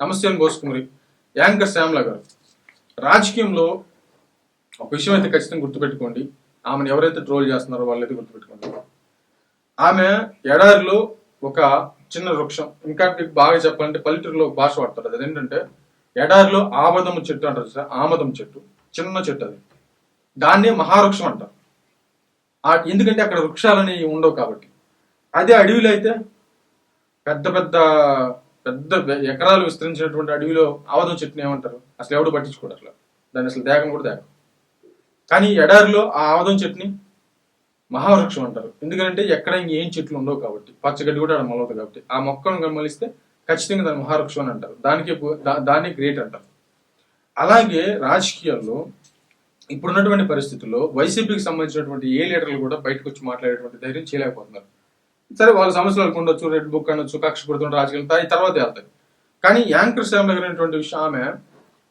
నమస్తే అని యాంకర్ శ్యామల గారు రాజకీయంలో ఒక విషయం అయితే ఖచ్చితంగా గుర్తుపెట్టుకోండి. ఆమెను ఎవరైతే ట్రోల్ చేస్తున్నారో వాళ్ళైతే గుర్తుపెట్టుకోండి. ఆమె ఎడారిలో ఒక చిన్న వృక్షం ఇంకా మీకు బాగా చెప్పాలంటే పల్లెటూరులో ఒక భాష వాడతారు. అది ఏంటంటే ఎడారిలో ఆమదం చెట్టు అంటారు సార్ ఆమదం చెట్టు చిన్న చెట్టు అది. దాన్ని మహావృక్షం అంటారు. ఆ ఎందుకంటే అక్కడ వృక్షాలని ఉండవు కాబట్టి. అదే అడవిలో అయితే పెద్ద పెద్ద పెద్ద ఎకరాలు విస్తరించినటువంటి అడవిలో ఆవదం చెట్టుని ఏమంటారు? అసలు ఎవడు పట్టించుకోడు అట్లా. దాన్ని అసలు దేగం కూడా దేగం కానీ ఎడారిలో ఆ ఆవదం చెట్టుని మహావృక్షం అంటారు. ఎందుకంటే ఎక్కడ ఏం చెట్లు ఉండవు కాబట్టి. పచ్చగడ్డి కూడా ఆడ మొలవదు కాబట్టి. ఆ మొక్కను గమనిస్తే ఖచ్చితంగా దాన్ని మహావృక్షం అని అంటారు. దానికి దాన్ని గ్రేట్ అంటారు. అలాగే రాజకీయాల్లో ఇప్పుడున్నటువంటి పరిస్థితుల్లో వైసీపీకి సంబంధించినటువంటి ఏ లీడర్లు కూడా బయటకు వచ్చి మాట్లాడేటువంటి ధైర్యం చేయలేకపోతున్నారు. సరే వాళ్ళ సమస్యలు వాళ్ళకు ఉండొచ్చు రెడ్ బుక్ అనొచ్చు కక్ష పుడుతున్న రాజకీయాలు తా- తర్వాత వెళ్తాయి. కానీ యాంకర్ శ్యామ్ దగ్గర విషయం ఆమె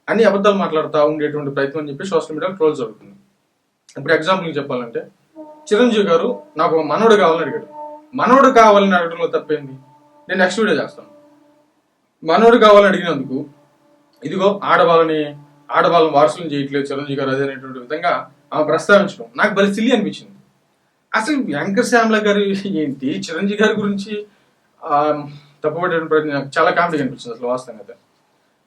అన్ని అబద్ధాలు మాట్లాడుతూ ఉండేటువంటి ప్రయత్నం అని చెప్పి సోషల్ మీడియాలో ట్రోల్ జరుగుతుంది ఇప్పుడు ఎగ్జాంపుల్ చెప్పాలంటే చిరంజీవి గారు నాకు ఒక మనవడు కావాలని అడిగాడు. మనవడు కావాలని అడగడంలో తప్పేంది? నేను నెక్స్ట్ వీడియో చేస్తాను. మనవడు కావాలని అడిగినందుకు ఇదిగో ఆడవాళ్ళని ఆడవాళ్ళని వారసులను చేయట్లేదు చిరంజీవి గారు అదే అనేటువంటి విధంగా ఆమె ప్రస్తావించడం నాకు బలి సిల్లి అనిపించింది. అసలు వెంకట శ్యామల గారు ఏంటి? చిరంజీవి గారి గురించి ఆ, నాకు చాలా కామెడీ అనిపించింది అసలు వాస్తవంగా అయితే.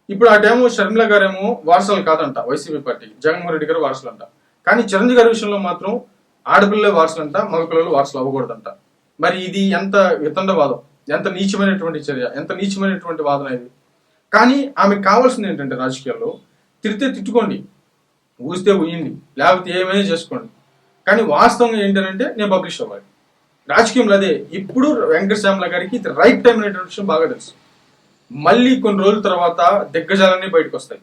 ఇప్పుడు ఆ టైము షర్మిల గారేమో వారసులు కాదంట వైసీపీ పార్టీ. జగన్మోహన్ రెడ్డి గారు వారసులు అంట కానీ చిరంజీవి గారి విషయంలో మాత్రం ఆడపిల్లలే వారసులు అంట మగపిల్లలు వారసులు అవ్వకూడదంట. మరి ఇది ఎంత వితండవాదం? ఎంత నీచమైనటువంటి చర్య? ఎంత నీచమైనటువంటి వాదన ఇది? కానీ ఆమెకు కావాల్సింది ఏంటంటే రాజకీయాల్లో తిరితే తిట్టుకోండి ఊస్తే ఊయండి లేకపోతే ఏమైనా చేసుకోండి. కానీ వాస్తవంగా ఏంటంటే నేను పబ్లిష్ అవ్వాలి రాజకీయంలో అదే. ఇప్పుడు వెంకట శ్యామల గారికి ఇది రైట్ టైం అనేటువంటి విషయం బాగా తెలుసు. మళ్ళీ కొన్ని రోజుల తర్వాత దిగ్గజాలన్నీ బయటకు వస్తాయి.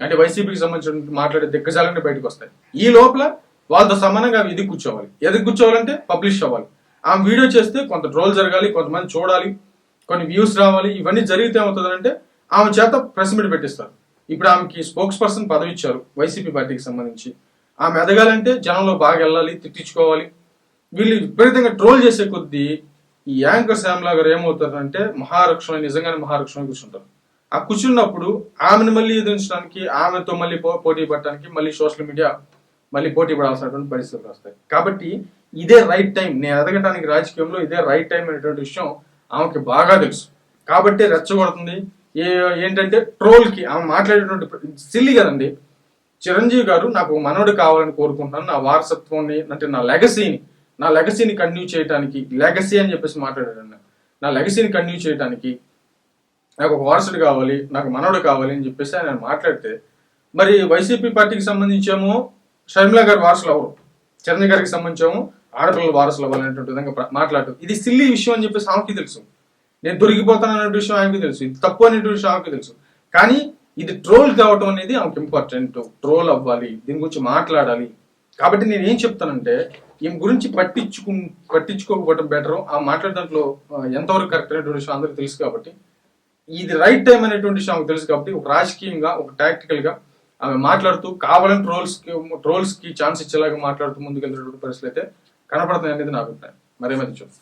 అంటే వైసీపీకి సంబంధించిన మాట్లాడే దిగ్గజాలన్నీ బయటకు వస్తాయి. ఈ లోపల వాళ్ళతో సమానంగా ఇది కూర్చోవాలి. ఎదురు కూర్చోవాలంటే పబ్లిష్ అవ్వాలి. ఆమె వీడియో చేస్తే కొంత ట్రోల్ జరగాలి కొంతమంది చూడాలి కొన్ని వ్యూస్ రావాలి. ఇవన్నీ జరిగితే ఏమవుతుందంటే ఆమె చేత ప్రెస్ మీట్ పెట్టిస్తారు. ఇప్పుడు ఆమెకి స్పోక్స్ పర్సన్ పదవి ఇచ్చారు వైసీపీ పార్టీకి సంబంధించి. ఆమె ఎదగాలంటే జనంలో బాగా వెళ్ళాలి తిట్టించుకోవాలి. వీళ్ళు విపరీతంగా ట్రోల్ చేసే కొద్దీ ఈ యాంకర్ శ్యామ్లా గారు ఏమవుతారంటే మహారక్షణ నిజంగానే మహారక్షణ కూర్చుంటారు. ఆ కూర్చున్నప్పుడు ఆమెను మళ్ళీ ఎదిరించడానికి ఆమెతో మళ్ళీ పో- పోటీ పడటానికి మళ్ళీ సోషల్ మీడియా మళ్ళీ పోటీ పడాల్సినటువంటి పరిస్థితులు వస్తాయి. కాబట్టి ఇదే రైట్ టైం. నేను ఎదగటానికి రాజకీయంలో ఇదే రైట్ టైం అనేటువంటి విషయం ఆమెకి బాగా తెలుసు. కాబట్టి రెచ్చగొడుతుంది. ఏ ఏంటంటే ట్రోల్కి ఆమె మాట్లాడేటువంటి సిల్లి కదండి. చిరంజీవి గారు నాకు ఒక మనవడు కావాలని కోరుకుంటున్నాను. నా వారసత్వాన్ని అంటే నా లెగసీని నా లెగసీని కంటిన్యూ చేయడానికి లెగసీ అని చెప్పేసి మాట్లాడాడు నా లెగసీని కంటిన్యూ చేయడానికి నాకు ఒక వారసుడు కావాలి నాకు మనవడు కావాలి అని చెప్పేసి ఆయన మాట్లాడితే మరి వైసీపీ పార్టీకి సంబంధించేమో షర్మిల గారి వారసులు ఎవరు చిరంజీవి గారికి సంబంధించేమో ఆడపిల్లల వారసులు అవ్వాలనేటువంటి విధంగా ప్ర- ఇది సిల్లి విషయం అని చెప్పేసి ఆమెకి తెలుసు. నేను దొరికిపోతాను అనే విషయం ఆమెకి తెలుసు. ఇది తప్పు అనేటువంటి విషయం ఆమెకి తెలుసు. కానీ ఇది ట్రోల్ కావటం అనేది ఆమెకి ఇంపార్టెంట్ ట్రోల్ అవ్వాలి దీని గురించి మాట్లాడాలి. కాబట్టి నేను ఏం చెప్తానంటే ఈమె గురించి పట్టించుకు పట్టించుకోకపోవడం బెటర్ ఆ మాట్లాడే దాంట్లో ఎంతవరకు కరెక్ట్ అనేటువంటి విషయం అందరికీ తెలుసు కాబట్టి. ఇది రైట్ టైం అనేటువంటి విషయం ఆమెకు తెలుసు కాబట్టి ఒక రాజకీయంగా ఒక టాక్టికల్గా ఆమె మాట్లాడుతూ కావాలని ట్రోల్స్కి ట్రోల్స్కి ఛాన్స్ ఇచ్చేలాగా మాట్లాడుతూ ముందుకెళ్తున్నటువంటి పరిస్థితులు అయితే కనపడుతున్నాయి అనేది నా అభిప్రాయం. మరేమది చూస్తాం